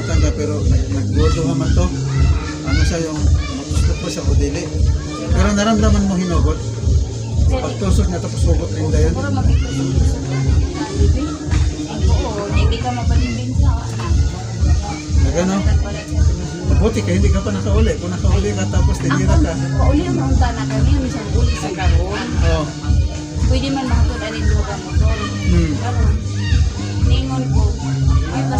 na natanggap pero nagdudo ka man to. Ano siya yung matusok ko sa kudili. Pero naramdaman mo hinugot. Pagtusok niya tapos hugot rin dayon. Siguro bibig. Oo, hindi ka mapalibing sa. Nagano? Mabuti ka, hindi ka pa nakauli. Kung nakauli ka tapos tinira ka. Pauli ang mga na kami, minsan uli sa karon. Oo. Pwede man makatod anin duha ka motor. Hmm. Karon, ningon ko, ay pa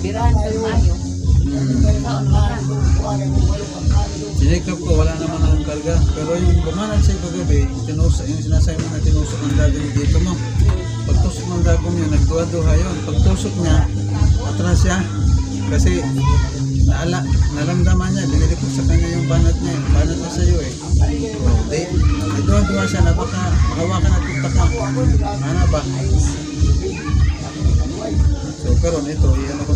birahan ka tayo. Sinikap ko, wala naman akong karga. Pero yung bumanat sa kagabi, tinusok, yung sinasay mo na tinusok ng dagong dito mo. Pagtusok ng dagong yun, nagduha-duha yun. Pagtusok niya, atras siya. Kasi naala, naramdaman niya, binili ko sa kanya yung banat niya. Banat na sa'yo eh. O, di, nagduha-duha siya na baka makawakan at punta ka. Ano ba? So, karon ito, iyan ako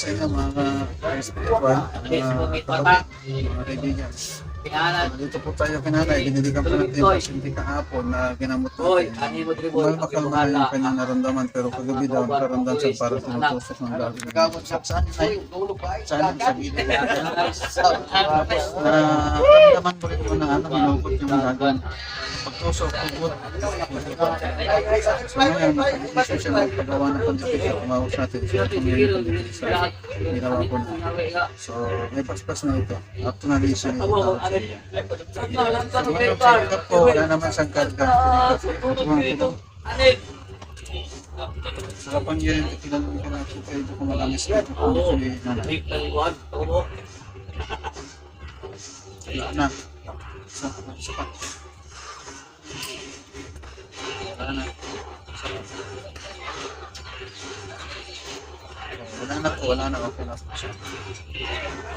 sa inyo mga spiritual, mga kapatid, mga kaibigan. Dito po tayo kinanay, biniligan po natin yung pasyente kahapon na ginamot natin. Kumalma kalma na yung kanyang naramdaman pero kagabi daw nakaramdam siya para tinutusok ng dami. Nagawad siya saan ay saan sa gilid. Tapos naramdaman mo rin po na ano, minukot yung gagan. Pagtusok, ugot. So ngayon, isa siya magpagawa ng pandikit. Tumawag sa atin. Siya pumili ng sa ginawa ko na. So, may paspas na ito. Up to na rin siya ito. So, ngayon, sinikap ko, wala naman siyang karga. Ko. Sa kapangyarihan ko, tinanong ka natin kayo kung malamis na ito. Kung ito yung nanay. Wala na. Isa, isa pa. Wala na po, wala na. Okay na siya.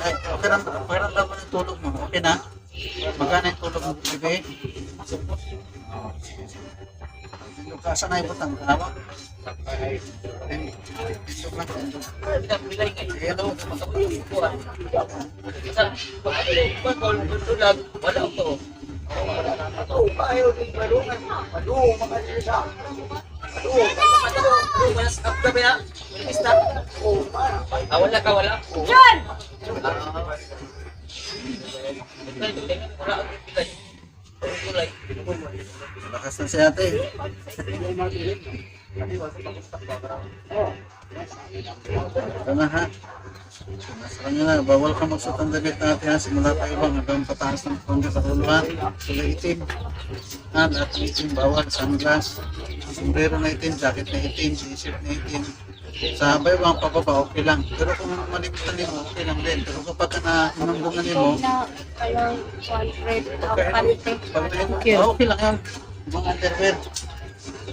Ay, okay na. Okay na daw yung tulog mo. Okay na? Magana yung tulog mo, bebe? Oo, sige, sige. Tindog ka. Saan na ibutang? Kanawa? Tindog lang. Tindog. Sige, ano? Wala ka, wala. John! Lakas na si ate. Ito na ha. Sa kanya na, bawal ka magsuot ng damit na ate ha. Simula pa ibang hanggang pataas ng kondo sa uluhan. Sula itim. Ha, lahat ng itim, bawal. Sunglass. Sombrero na itim, jacket na itim, t-shirt na itim. Sa baybang pababa, okay lang. Pero kung malimutan mo, okay lang din. Pero kapag ka na inunggungan mo, Na, kayo, one red, pante. pante. Ah, okay lang yan. Mga underwear.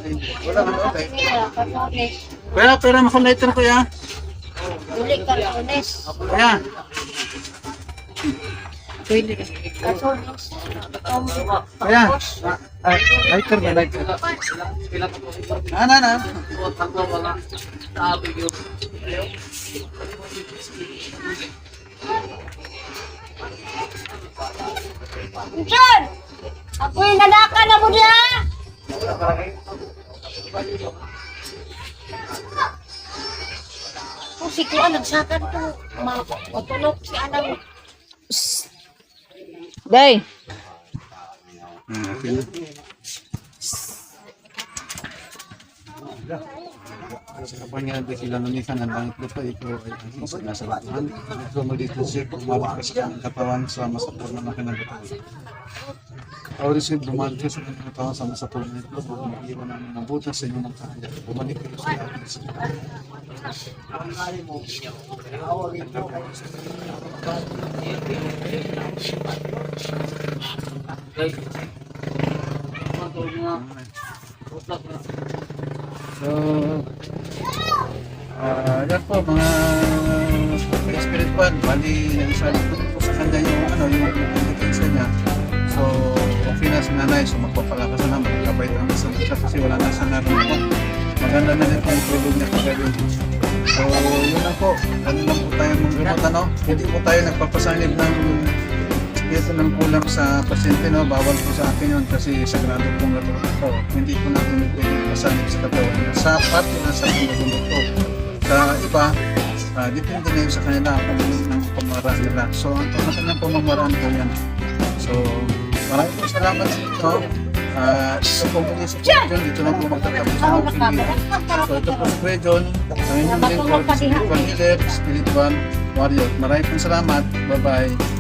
Ay, Wala nga okay. Kaya, katones. Kuya, pera kung lighter kuya. Uli katones. Kuya. Pwede. Katones. Kuya. Ay, lighter ba, lighter. Ah, na, na. John! Ako'y nadaka na mo diya! si Kuan, nagsakan to. Ma, matulog si Anang. Day. Hmm, okay na. Sa kapanya di sila namikan ang langit lupa ito ay ang isa nasa lahat. Ito mo dito siya kumabot ka sa kanyang katawan sa ng kanyang katawan. Ako rin siya bumalik sa kanyang katawan sa purna ito. Mag-iwan namin ng butas sa inyo ng kanya. Bumalik kayo sa akin sa So, ah yan po mga spiritual, bali isa po sa kanya yung ano, yung indikensya niya. So, okay na si nanay, so magpapalakas na naman, kabait ang siya kasi wala na sa narinig Maganda na rin yung tulog niya kagabi. So, yun lang po. Ano lang po tayo mag ano? Hindi po tayo nagpapasanib ng ito ng kulang sa pasyente, no? bawal po sa akin yun kasi sagrado pong natulog ko. Hindi po natin pwede masanib sa katawan. Sa parte na sa pinagulog ko. Sa iba, ah, depende na yun sa kanila kung ng pamaraan nila. So, ang kanilang pamamaraan ko yan. So, maraming po salamat sa inyo. Ah, ito po muli sa question. Dito na po magtatapos ang aking video. So, ito po John. Ang inyong spiritual healer, spiritual warrior. Maraming po salamat. Bye-bye.